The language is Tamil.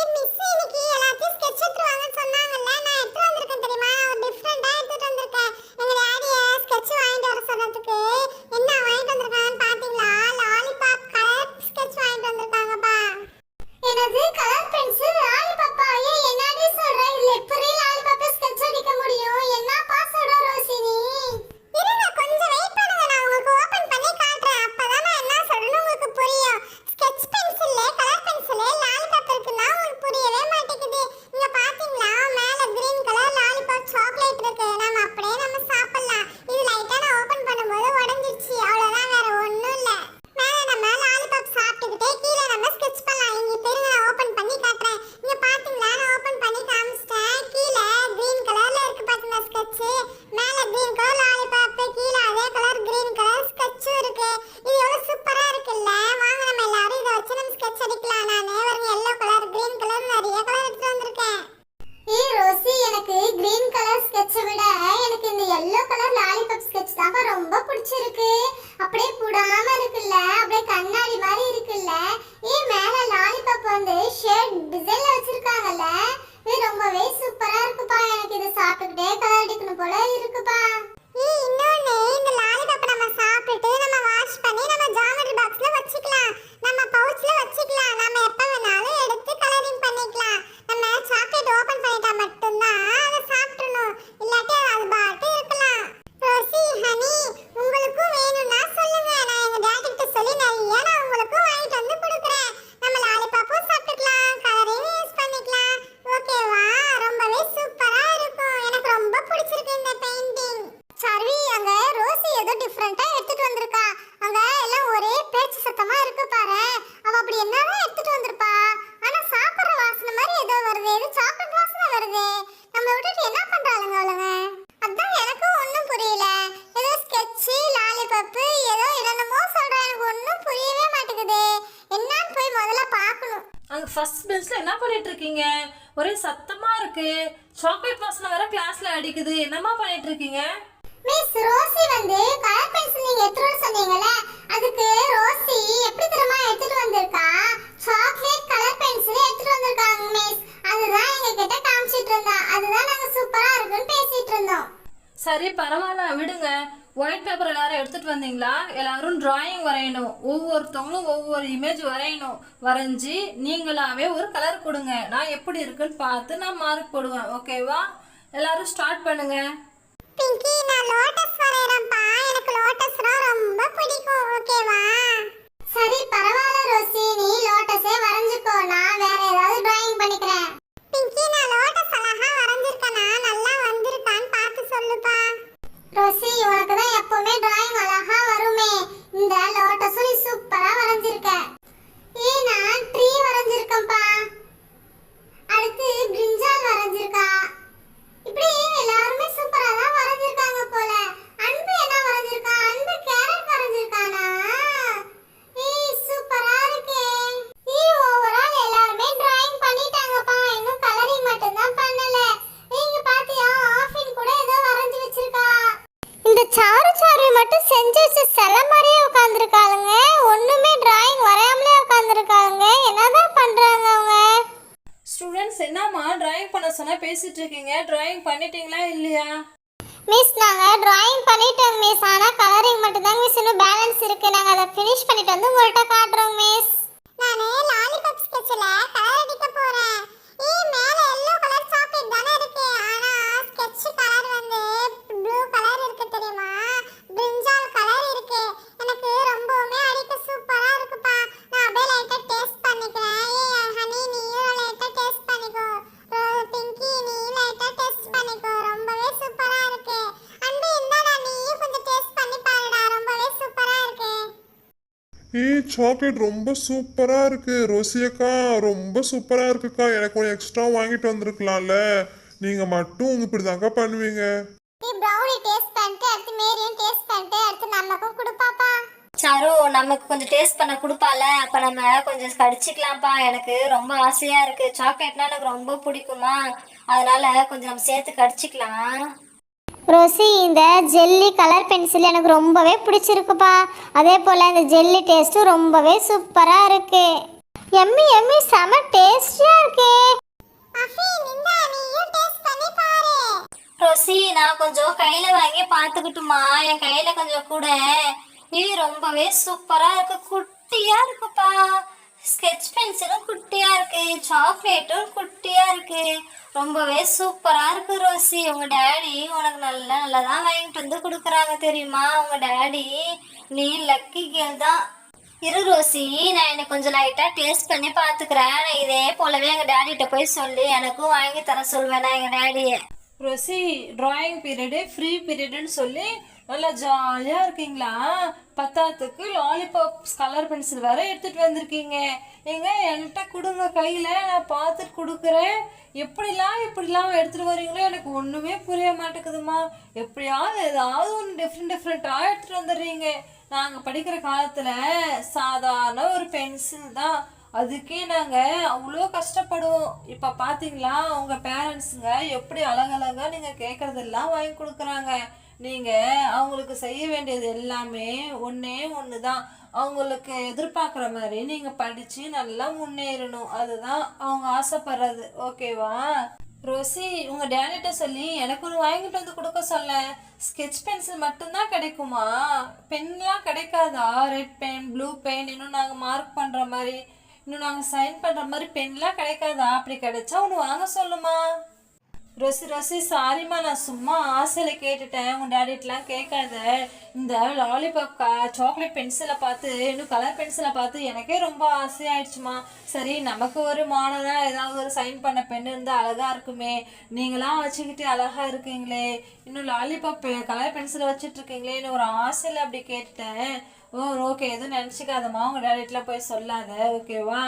Give me அங்கே ஃபர்ஸ்ட் பெஞ்சில் என்ன பண்ணிட்டு இருக்கீங்க? ஒரே சத்தமா இருக்கு. சாக்லேட் வாசனை வர கிளாஸ்ல அடிக்குது. என்னம்மா பண்ணிட்டு இருக்கீங்க? மிஸ் ரோசி வந்து கலர் பரவாயில்ல விடுங்க. ஒயிட் பேப்பர் எல்லாரும் எடுத்துகிட்டு வந்தீங்களா? எல்லாரும் ட்ராயிங் வரையணும். ஒவ்வொருத்தவங்களும் ஒவ்வொரு இமேஜ் வரையணும். வரைஞ்சி நீங்களாகவே ஒரு கலர் கொடுங்க. நான் எப்படி இருக்குன்னு பார்த்து நான் மார்க் போடுவேன். ஓகேவா எல்லாரும் ஸ்டார்ட் பண்ணுங்க. பிங்கி நான் லோட்டஸ் எனக்கு லோட்டஸ்னா ரொம்ப பிடிக்கும். ஓகேவா சரி பரவாயில்ல ரோசி நீ லோட்டஸே வரைஞ்சு போ நான் வேற பர்சனாக பேசிட்டு இருக்கீங்க டிராயிங் பண்ணிட்டீங்களா இல்லையா? மிஸ் நாங்கள் டிராயிங் பண்ணிட்டோம் மிஸ் ஆனால் கலரிங் மட்டும் தான் மிஸ் இன்னும் பேலன்ஸ் இருக்குது நாங்கள் அதை ஃபினிஷ் பண்ணிட்டு வந்து உங்கள்கிட்ட காட்டுறோம். ஏய் சாக்லேட் ரொம்ப சூப்பராக இருக்குது ரோசியக்கா ரொம்ப சூப்பராக இருக்குக்கா. எனக்கு கொஞ்சம் எக்ஸ்ட்ரா வாங்கிட்டு வந்திருக்கலாம்ல. நீங்கள் மட்டும் உங்க இப்படி தாங்க பண்ணுவீங்க. நீ ப்ரௌனி டேஸ்ட் பண்ணிட்டு அடுத்து மேரியும் டேஸ்ட் பண்ணிட்டு அடுத்து நமக்கும் கொடுப்பாப்பா. சரு நமக்கு கொஞ்சம் டேஸ்ட் பண்ண கொடுப்பால. அப்போ நம்ம கொஞ்சம் கடிச்சுக்கலாம்ப்பா. எனக்கு ரொம்ப ஆசையாக இருக்குது சாக்லேட்னா எனக்கு ரொம்ப பிடிக்குமா? அதனால கொஞ்சம் நம்ம சேர்த்து கடிச்சிக்கலாம். ரோசி இந்த ஜெல்லி கலர் பென்சில் எனக்கு ரொம்பவே பிடிச்சிருக்குப்பா. அதே போல் இந்த ஜெல்லி டேஸ்ட்டும் ரொம்பவே சூப்பராக இருக்கு. எம்மி எம்மி செம டேஸ்டியாக இருக்கு. ரோசி நான் கொஞ்சம் கையில் வாங்கி பார்த்துக்கிட்டுமா? என் கையில் கொஞ்சம் கூட. இது ரொம்பவே சூப்பராக இருக்கு. குட்டியாக இருக்குப்பா. ஸ்கெட்ச் பென்சிலும் குட்டியாக இருக்கு. சாக்லேட்டும் குட்டியாக இருக்குது ரொம்பவே சூப்பரா இருக்கு ரோசி. உங்க டேடி உனக்கு நல்ல நல்லதான் வாங்கிட்டு வந்து கொடுக்குறாங்க தெரியுமா? உங்க டேடி நீ லக்கி கேள் தான். இரு ரோசி. நான் எனக்கு கொஞ்சம் லைட்டா டேஸ்ட் பண்ணி பாத்துக்கிறேன். நான் இதே போலவே எங்க டாடிகிட்ட போய் சொல்லி. எனக்கும் வாங்கி தர சொல்வேன் நான் எங்க டேடியை. ரோசி டிராயிங் பீரியடு ஃப்ரீ பீரியடுன்னு சொல்லி நல்லா ஜாலியாக இருக்கீங்களா? பத்தாத்துக்கு லாலிபாப்ஸ் கலர் பென்சில் வேற எடுத்துகிட்டு வந்திருக்கீங்க. எங்க என்கிட்ட கொடுங்க கையில் நான் பார்த்துட்டு கொடுக்குறேன். எப்படிலாம் இப்படிலாம் எடுத்துகிட்டு வரீங்களோ எனக்கு ஒன்றுமே புரிய மாட்டேங்குதுமா எப்படியாவது ஏதாவது ஒன்று டிஃப்ரெண்ட் டிஃப்ரெண்ட்டாக எடுத்துகிட்டு வந்துடுறீங்க. நாங்கள் படிக்கிற காலத்தில் சாதாரண ஒரு பென்சில் தான். அதுக்கே நாங்கள் அவ்வளோ கஷ்டப்படுவோம். இப்போ பார்த்தீங்களா உங்கள் பேரண்ட்ஸுங்க எப்படி அழகழகாக நீங்கள் கேட்குறதெல்லாம் வாங்கி கொடுக்குறாங்க. நீங்கள் அவங்களுக்கு செய்ய வேண்டியது எல்லாமே ஒன்றே ஒன்று தான் அவங்களுக்கு எதிர்பார்க்குற மாதிரி நீங்கள் படித்து நல்லா முன்னேறணும். அதுதான் அவங்க ஆசைப்படுறது. ஓகேவா? ரோசி உங்கள் டேடிட்ட சொல்லி எனக்கு ஒரு வாங்கிட்டு வந்து கொடுக்க சொல்ல. ஸ்கெட்ச் பென்சில் மட்டும்தான் கிடைக்குமா? பென்லாம் கிடைக்காதா? ரெட் பென் ப்ளூ பென் இன்னும் நாங்கள் மார்க் பண்ணுற மாதிரி இன்னும் நாங்கள் சைன் பண்ணுற மாதிரி பென்லாம் கிடைக்காதா? அப்படி கிடைச்சா ஒன்று வாங்க சொல்லுமா? ரொசி ரொசி சாரிம்மா நான் சும்மா ஆசையில் கேட்டுட்டேன். உங்கள் டேடிட்டெலாம் கேட்காத. இந்த லாலிபாப் கா சாக்லேட் பென்சிலை பார்த்து இன்னும் கலர் பென்சிலை பார்த்து எனக்கே ரொம்ப ஆசையாயிடுச்சுமா சரி நமக்கு ஒரு மாடலாக ஏதாவது ஒரு சைன் பண்ண பெண் இருந்தால் அழகாக இருக்குமே. நீங்களாம் வச்சுக்கிட்டு அழகாக இருக்கீங்களே. இன்னும் லாலிபாப் கலர் பென்சிலை வச்சுட்ருக்கீங்களேன்னு ஒரு ஆசையில் அப்படி கேட்டுட்டேன். ஓ ஓகே எதுவும் நினச்சிக்காதம்மா. உங்கள் டேடிட்டெலாம் போய் சொல்லாத. ஓகேவா